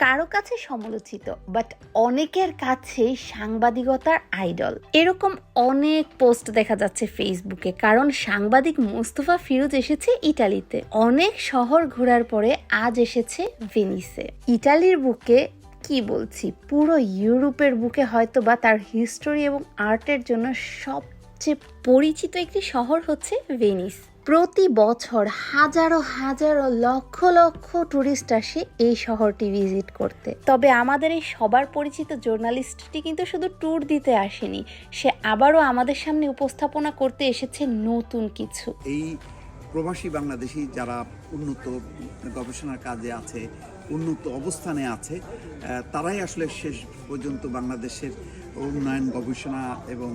কারও কাছে সমালোচিত বাট অনেকের কাছে সাংবাদিকতার আইডল এরকম অনেক পোস্ট দেখা যাচ্ছে ফেসবুকে কারণ সাংবাদিক মোস্তফা ফিরোজ এসেছে ইটালিতে। অনেক শহর ঘোরার পরে আজ এসেছে ভেনিসে ইটালির বুকে কি বলছি, পুরো ইউরোপের বুকে হয়তো বা তার হিস্টোরি এবং আর্টের জন্য সবচেয়ে পরিচিত একটি শহর হচ্ছে ভেনিস প্রতি বছর হাজারো হাজারো লক্ষ লক্ষ টুরিস্ট আসে এই শহরটি ভিজিট করতে। তবে আমাদের এই সবার পরিচিত জার্নালিস্টটি কিন্তু শুধু ট্যুর দিতে আসেনি, সে আবারও আমাদের সামনে উপস্থাপনা করতে এসেছে নতুন কিছু। এই প্রবাসী বাংলাদেশি যারা উন্নত গবেষণার কাজে আছে, উন্নত অবস্থানে আছে তারাই আসলে শেষ পর্যন্ত বাংলাদেশের উন্নয়ন গবেষণা এবং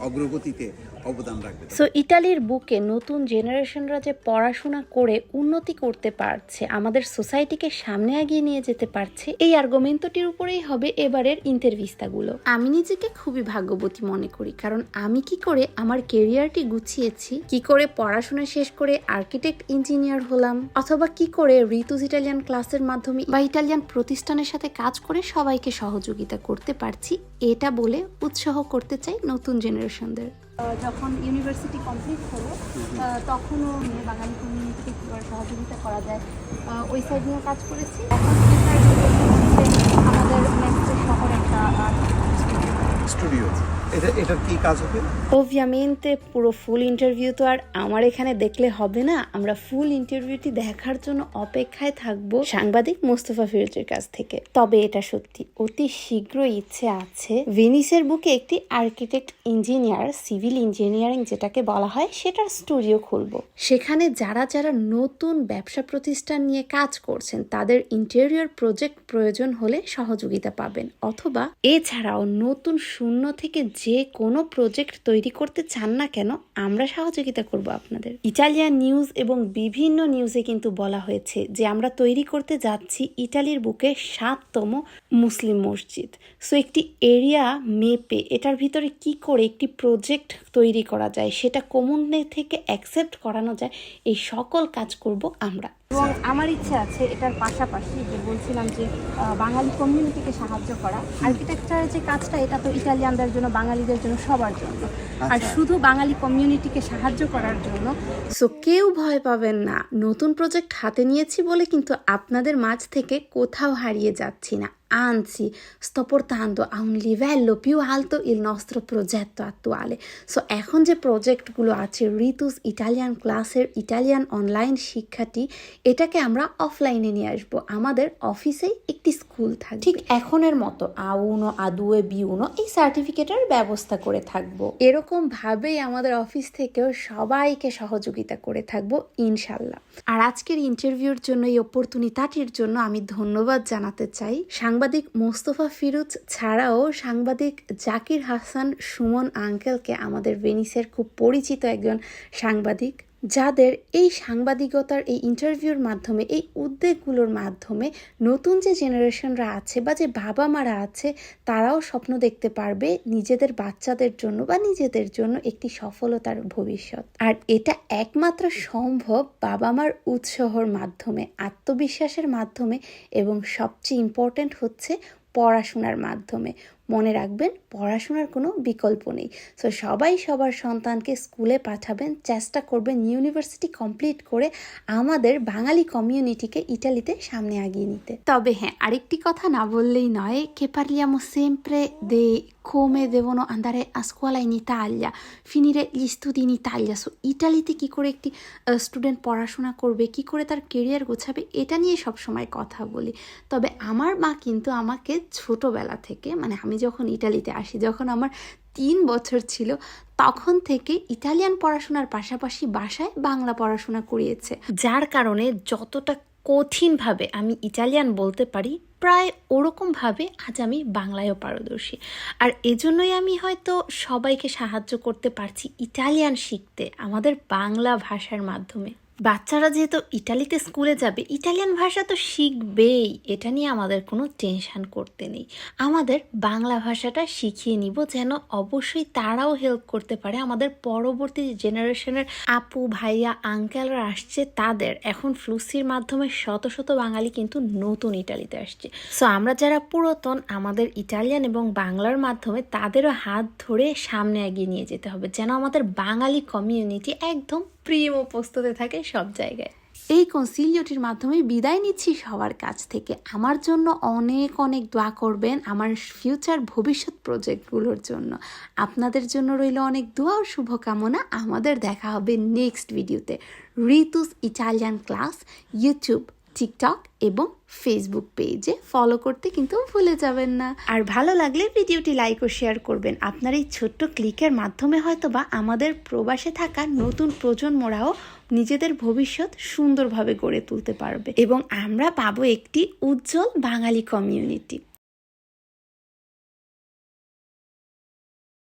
অগ্রগতিতে অবদান রাখবে। সো ইটালির বুকে নতুন জেনারেশনরা যে পড়াশোনা করে উন্নতি করতে পারছে আমাদের সোসাইটিকে সামনে এগিয়ে নিয়ে যেতে পারছে এই আর্গুমেন্টটির উপরেই হবে এবারের ইন্টারভিস্তাগুলো আমি নিজেকে খুবই ভাগ্যবতী মনে করি কারণ আমি কি করে আমার কেরিয়ারটি গুছিয়েছি কি করে পড়াশোনা শেষ করে আর্কিটেক্ট ইঞ্জিনিয়ার হলাম অথবা কি করে ঋতুজ ইটালিয়ান ক্লাসের মাধ্যমে বা ইটালিয়ান প্রতিষ্ঠানের সাথে কাজ করে সবাইকে সহযোগিতা করতে পারছি এটা বলে উৎসাহ করতে চাই নতুন জেনারেশনদের। যখন ইউনিভার্সিটি কমপ্লিট হলো তখনও মেয়ে বাঙালি কমিউনিটিকে কীভাবে সহযোগিতা করা যায় ওই সাইড নিয়ে কাজ করেছি। এখন আমাদের শহর একটা স্টুডিও এটা পুরো ফুল ইন্টারভিউ তো আর আমার এখানে দেখলে হবে না। আমরা ফুল ইন্টারভিউটি দেখার জন্য অপেক্ষায় থাকব সাংবাদিক মোস্তফা ফিরোজের কাছ থেকে। তবে এটা সত্যি অতি শীঘ্র ইচ্ছে আছে। ভেনিসের বুকে একটি আর্কিটেক্ট ইঞ্জিনিয়ার সিভিল ইঞ্জিনিয়ারিং যেটাকে বলা হয়, সেটার স্টুডিও খুলবো। সেখানে যারা যারা নতুন ব্যবসা প্রতিষ্ঠান নিয়ে কাজ করছেন, তাদের ইন্টেরিয়র প্রজেক্ট প্রয়োজন হলে সহযোগিতা পাবেন। অথবা এছাড়াও নতুন শূন্য থেকে যে কোনো প্রজেক্ট তৈরি করতে চান না কেন, আমরা সহযোগিতা করব আপনাদের। ইটালিয়ান নিউজ এবং বিভিন্ন নিউজে কিন্তু বলা হয়েছে যে, আমরা তৈরি করতে যাচ্ছি ইটালির বুকে সাততম মুসলিম মসজিদ। সো একটি এরিয়া মেপে এটার ভিতরে কি করে একটি প্রজেক্ট তৈরি করা যায়, সেটা কমনে থেকে অ্যাকসেপ্ট করানো যায়, এই সকল কাজ করব আমরা। এবং আমার ইচ্ছে আছে এটার পাশাপাশি যে বলছিলাম যে বাঙালি কমিউনিটিকে সাহায্য করা। আর্কিটেকচারের যে কাজটা এটা তো ইটালিয়ানদের জন্য বাঙালিদের জন্য সবার জন্য। আর আচ্ছা। শুধু বাঙালি কমিউনিটিকে সাহায্য করার জন্য সো কেউ ভয় পাবেন না। নতুন প্রজেক্ট হাতে নিয়েছি বলে কিন্তু আপনাদের মাঝ থেকে কোথাও হারিয়ে যাচ্ছি না। Anzi sto portando a un livello più alto il nostro progetto attuale. So এখন যে প্রজেক্টগুলো আছে ঋতুস ইটালিয়ান ক্লাসের ইটালিয়ান অনলাইন শিক্ষাটি এটাকে আমরা অফলাইনে নিয়ে আসব। আমাদের অফিসেই একটি স্কুল থাকবে। ঠিক এখনের মতো আ উনো আ দুয়ে বি উনো এই সার্টিফিকেটের ব্যবস্থা করে থাকব। এরকম ভাবেই আমাদের অফিস থেকেও সবাইকে সহযোগিতা করে থাকব ইনশাল্লাহ। আর আজকের ইন্টারভিউর জন্য এই অপরচুনিটাটির জন্য আমি ধন্যবাদ জানাতে চাই। সাংবাদিক মোস্তফা ফিরুজ ছাড়াও সাংবাদিক জাকির হাসান সুমন আঙ্কেলকে আমাদের ভেনিসের খুব পরিচিত একজন সাংবাদিক। যাদের এই সাংবাদিকতার, এই ইন্টারভিউর মাধ্যমে, এই উদ্যোগগুলোর মাধ্যমে নতুন যে জেনারেশনরা আছে বা যে বাবা মারা আছে, তারাও স্বপ্ন দেখতে পারবে নিজেদের বাচ্চাদের জন্য বা নিজেদের জন্য একটি সফলতার ভবিষ্যৎ। আর এটা একমাত্র সম্ভব বাবা মার উৎসাহর মাধ্যমে, আত্মবিশ্বাসের মাধ্যমে এবং সবচেয়ে ইম্পর্ট্যান্ট হচ্ছে পড়াশোনার মাধ্যমে। মনে রাখবেন পড়াশোনার কোনো বিকল্প নেই। সো সবাই সবার সন্তানকে স্কুলে পাঠাবেন চেষ্টা করবেন ইউনিভার্সিটি কমপ্লিট করে আমাদের বাঙালি কমিউনিটিকে ইটালিতে সামনে আগিয়ে নিতে। তবে হ্যাঁ আরেকটি কথা না বললেই নয় che parliamo sempre de come devono andare a scuola in Italia, finire gli. So ইটালিতে কি করে একটি স্টুডেন্ট পড়াশোনা করবে কি করে তার কেরিয়ার গোছাবে এটা নিয়ে সবসময় কথা বলি। তবে আমার মা কিন্তু আমাকে ছোটোবেলা থেকে মানে আমি যখন ইটালিতে আসি, যখন আমার তিন বছর ছিল, তখন থেকে ইটালিয়ান পড়াশোনার পাশাপাশি বাসায় বাংলা পড়াশোনা করিয়েছে। যার কারণে যতটা কঠিনভাবে আমি ইটালিয়ান বলতে পারি, প্রায় ওরকমভাবে আজ আমি বাংলায়ও পারদর্শী। আর এজন্যই আমি হয়তো সবাইকে সাহায্য করতে পারছি ইটালিয়ান শিখতে, আমাদের বাংলা ভাষার মাধ্যমে। বাচ্চারা যেহেতু ইটালিতে স্কুলে যাবে, ইটালিয়ান ভাষা তো শিখবেই। এটা নিয়ে আমাদের কোনো টেনশান করতে নেই। আমাদের বাংলা ভাষাটা শিখিয়ে নিব যেন অবশ্যই তারাও হেল্প করতে পারে। আমাদের পরবর্তী জেনারেশনের আপু, ভাইয়া আঙ্কেলরা আসছে তাদের। এখন ফ্লুসির মাধ্যমে শত শত বাঙালি কিন্তু নতুন ইটালিতে আসছে। সো আমরা যারা পুরাতন, আমাদের ইটালিয়ান এবং বাংলার মাধ্যমে তাদেরও হাত ধরে সামনে এগিয়ে নিয়ে যেতে হবে যেন আমাদের বাঙালি কমিউনিটি একদম প্রিয় উপস্থিতে থাকে সব জায়গায়। এই কনসিলিওটির মাধ্যমে বিদায় নিচ্ছি সবার কাছ থেকে। আমার জন্য অনেক অনেক দোয়া করবেন আমার ফিউচার ভবিষ্যৎ প্রজেক্টগুলোর জন্য। আপনাদের জন্য রইল অনেক দোয়া ও শুভকামনা। আমাদের দেখা হবে নেক্সট ভিডিওতে Ritu's Italian class YouTube TikTok এবং ফেসবুক পেজে ফলো করতে কিন্তু ভুলে যাবেন না। আর ভালো লাগলে ভিডিওটি লাইক ও শেয়ার করবেন। আপনার এই ছোট্ট ক্লিকের মাধ্যমে হয়তো বা আমাদের প্রবাসে থাকা নতুন প্রজন্মরাও নিজেদের ভবিষ্যৎ সুন্দরভাবে গড়ে তুলতে পারবে। এবং আমরা পাবো একটি উজ্জ্বল বাঙালি কমিউনিটি